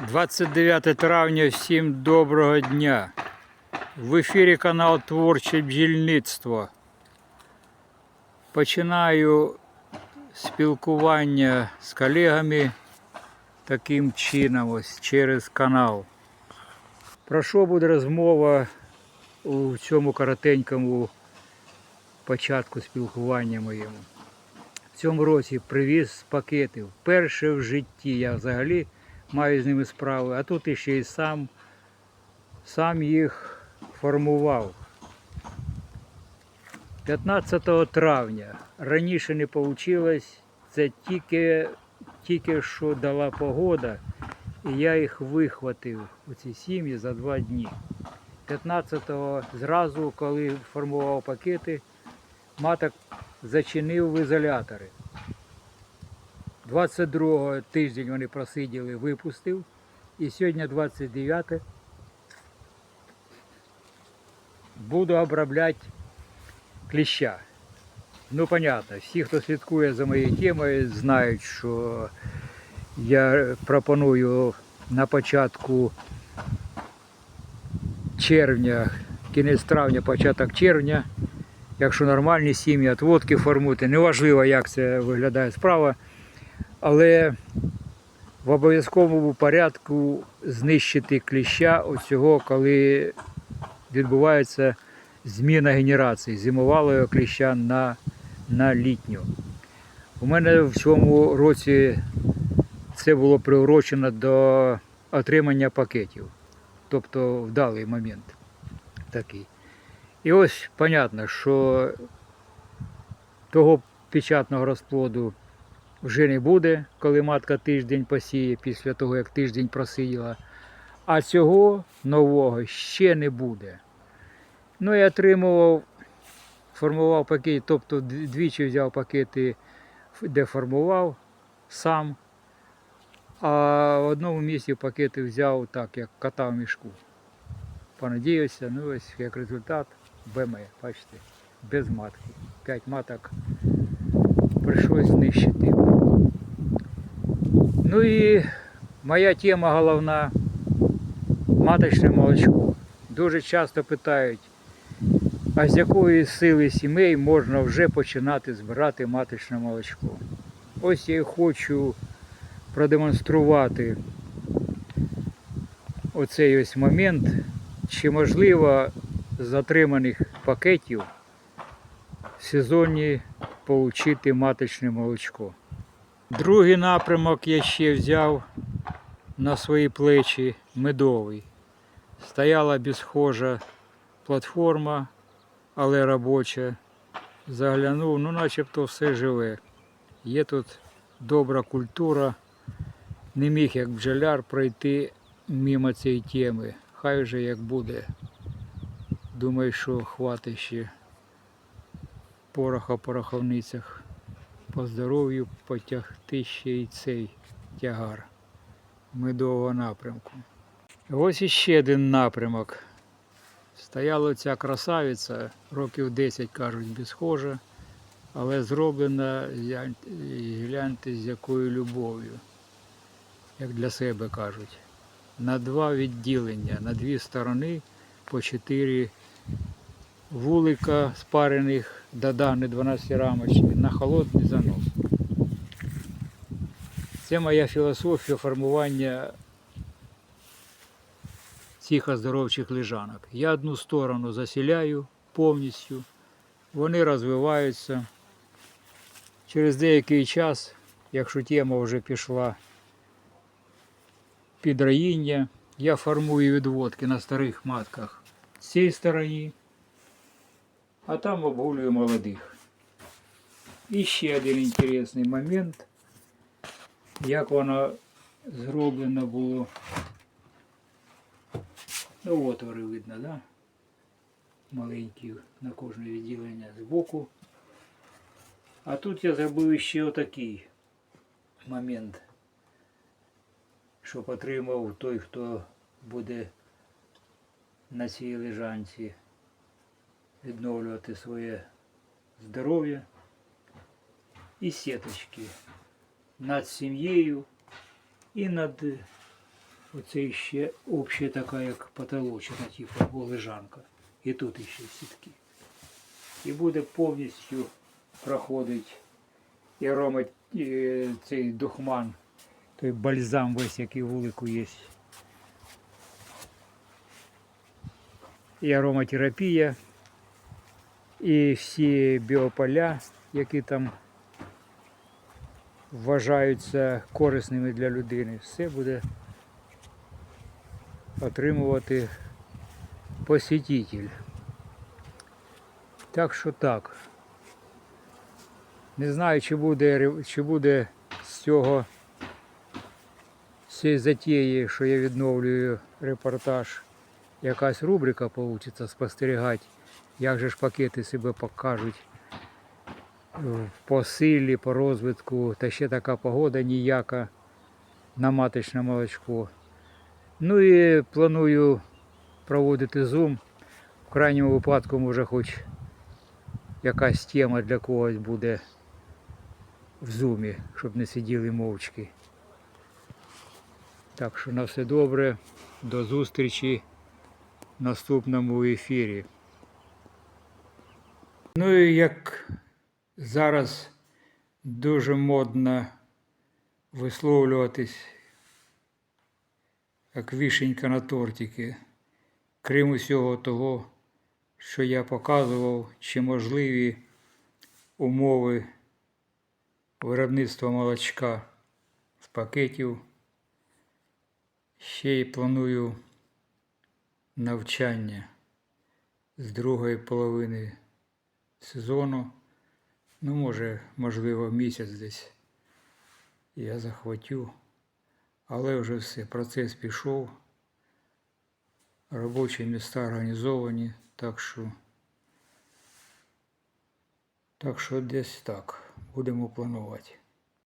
29 травня, всім доброго дня. В ефірі канал Творче бджільництво. Починаю спілкування з колегами таким чином, ось через канал. Про що буде розмова у цьому коротенькому початку спілкування моєму? В цьому році привіз пакети. Вперше в житті я взагалі маю з ними справи, а тут іще й сам, сам їх формував. 15 травня. Раніше не вийшло, це тільки, тільки що дала погода, і я їх вихватив у ці сім'ї за два дні. 15-го зразу, коли формував пакети, маток зачинив в ізолятори. 22 тиждень вони просиділи, випустив. І сьогодні 29 буду обробляти кліща. Ну, понятно, всі, хто слідкує за моєю темою, знають, що я пропоную на початку червня, кінець травня, початок червня, якщо нормальні сім'ї, отводки формувати, неважливо, як це виглядає справа, але в обов'язковому порядку знищити кліща оцього, коли відбувається зміна генерації зимовалого кліща на, на літню. У мене в цьому році це було приурочено до отримання пакетів, тобто вдалий момент такий. І ось понятно, що того печатного розплоду вже не буде, коли матка тиждень посіє після того, як тиждень просиділа. А цього нового ще не буде. Ну і отримував, формував пакет, тобто двічі взяв пакети, де формував сам. А в одному місці пакети взяв так, як кота в мішку. Понадіявся, ну ось як результат БМ, бачите, без матки. П'ять маток прийшлось знищити. Ну і моя тема головна маточне молочко. Дуже часто питають, а з якої сили сімей можна вже починати збирати маточне молочко. Ось я і хочу продемонструвати оцей ось момент, чи можливо з отриманих пакетів сезоні отримати маточне молочко. Другий напрямок я ще взяв на свої плечі медовий. Стояла безсхожа платформа, але робоча. Заглянув, ну начебто все живе. Є тут добра культура. Не міг як бджоляр пройти мимо цієї теми. Хай вже як буде. Думаю, що хватить ще пороха в пороховницях. По здоров'ю потягти ще й цей тягар медового напрямку. Ось іще один напрямок. Стояла ця красавиця, років 10, кажуть, безсхожа, але зроблена, гляньте, з якою любов'ю, як для себе кажуть. На два відділення, на дві сторони по чотири вулика спарених до дани 12 рамочки на холодний занос. Це моя філософія формування цих оздоровчих лежанок. Я одну сторону засіляю повністю, вони розвиваються. Через деякий час, якщо тема вже пішла під роїння, я формую відводки на старих матках з цієї сторони, а там обгулюю молодих. І ще один інтересний момент, як воно зроблено було. Ну, отвори видно, да? Маленькі на кожне відділення збоку. А тут я зробив ще отакий момент, щоб отримав той, хто буде на цій лежанці відновлювати своє здоров'я і сіточки над сім'єю і над Оце ще обща така, як потолочна, типу, або. І тут ще сітки. І буде повністю проходити і і цей духман, той бальзам весь, який вулику є. І ароматерапія, і всі біополя, які там вважаються корисними для людини. Все буде отримувати посетитель. Так що так. Не знаю, чи буде, чи буде з цього з цієї затії, що я відновлюю репортаж, якась рубрика вийде спостерігати, як же ж пакети себе покажуть е, по силі, по розвитку, та ще така погода ніяка на маточне молочко. Ну і планую проводити зум. В крайньому випадку, може, хоч якась тема для когось буде в зумі, щоб не сиділи мовчки. Так що на все добре. До зустрічі в наступному ефірі. Ну і як зараз дуже модно висловлюватись як вишенька на тортики. Крім усього того, що я показував, чи можливі умови виробництва молочка з пакетів. Ще й планую навчання з другої половини сезону. Ну, може, можливо, місяць десь я захватю. Але вже все, процес пішов. Робочі міста організовані, так що, так що десь так будемо планувати.